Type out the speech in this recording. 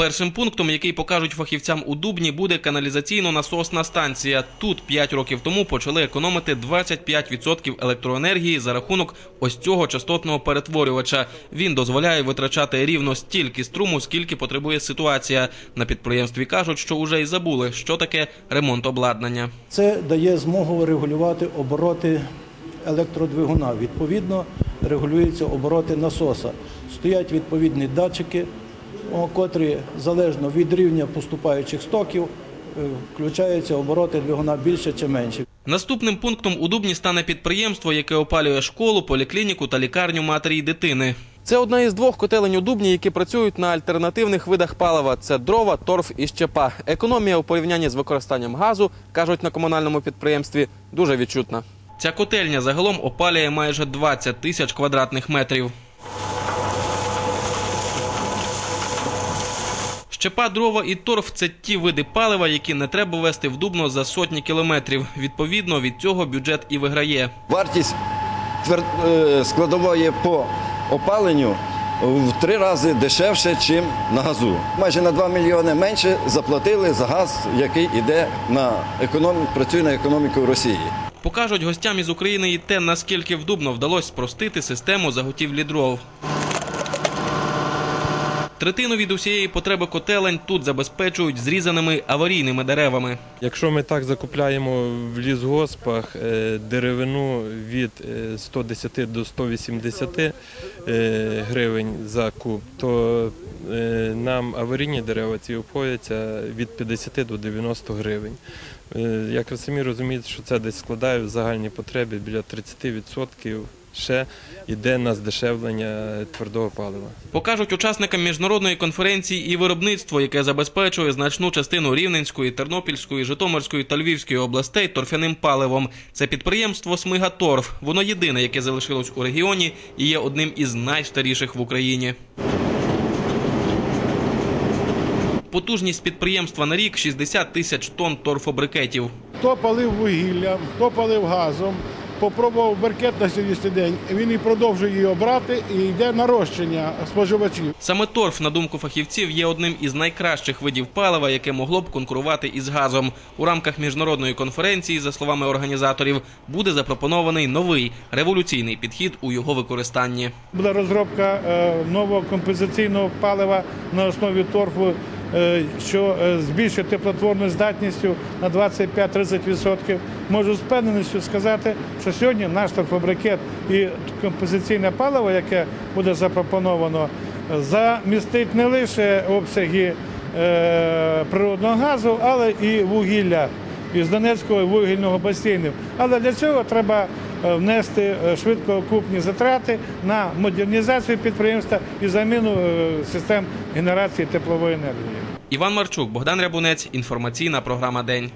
Першим пунктом, який покажуть фахівцям у Дубні, буде каналізаційно-насосна станція. Тут 5 років тому почали економити 25% електроенергії за рахунок ось цього частотного перетворювача. Він дозволяє витрачати рівно стільки струму, скільки потребує ситуація. На підприємстві кажуть, що уже й забули, що таке ремонт обладнання. Це дає змогу регулювати обороти електродвигуна. Відповідно, регулюються обороти насоса. Стоять відповідні датчики, котрі залежно від рівня поступаючих стоків е, включаються обороти двигуна більше чи менше. Наступним пунктом у Дубні стане підприємство, яке опалює школу, поліклініку та лікарню матері й дитини. Це одна із двох котелень у Дубні, які працюють на альтернативних видах палива. Це дрова, торф і щепа. Економія у порівнянні з використанням газу, кажуть на комунальному підприємстві, дуже відчутна. Ця котельня загалом опалює майже 20 тисяч квадратних метрів. Щепа, дрова і торф це ті види палива, які не треба вести в Дубно за сотні кілометрів. Відповідно, від цього бюджет і виграє. Вартість е, складової по опаленню в три рази дешевше, ніж на газу. Майже на 2 мільйони менше заплатили за газ, який йде на економ... працює на економіку Росії. Покажуть гостям із України і те, наскільки в Дубно вдалося спростити систему заготівлі дров. Третину від усієї потреби котелень тут забезпечують зрізаними аварійними деревами. Якщо ми так закупляємо в лісгоспах е, деревину від е, 110 до 180 е, гривень за куб, то е, нам аварійні дерева ці обходяться від 50 до 90 гривень. Е, Як ви самі розумієте, що це десь складає в загальній потребі біля 30% ще йде на здешевлення твердого палива. Покажуть учасникам міжнародної конференції і виробництво, яке забезпечує значну частину Рівненської, Тернопільської, Житомирської та Львівської областей торфяним паливом. Це підприємство Смигаторф. Воно єдине, яке залишилось у регіоні і є одним із найстаріших в Україні. Потужність підприємства на рік 60 тисяч тонн торфобрикетів. Хто палив вугіллям, хто палив газом, попробував беркет на сьогоднішній день, він і продовжує її обрати, і йде нарощення споживачів. Саме торф, на думку фахівців, є одним із найкращих видів палива, яке могло б конкурувати із газом. У рамках міжнародної конференції, за словами організаторів, буде запропонований новий революційний підхід у його використанні. Буде розробка е, нового компенсаційного палива на основі торфу, що е, збільшує теплотворну здатністю на 25-30%. Можу з впевненістю сказати, що сьогодні наш торфобрикет і компенсаційне паливо, яке буде запропоновано, замістить не лише обсяги е, природного газу, але і вугілля із Донецького вугільного басейну. Але для цього треба е, внести е, швидкоокупні затрати на модернізацію підприємства і заміну е, систем генерації теплової енергії. Іван Марчук, Богдан Рябунець. Інформаційна програма День.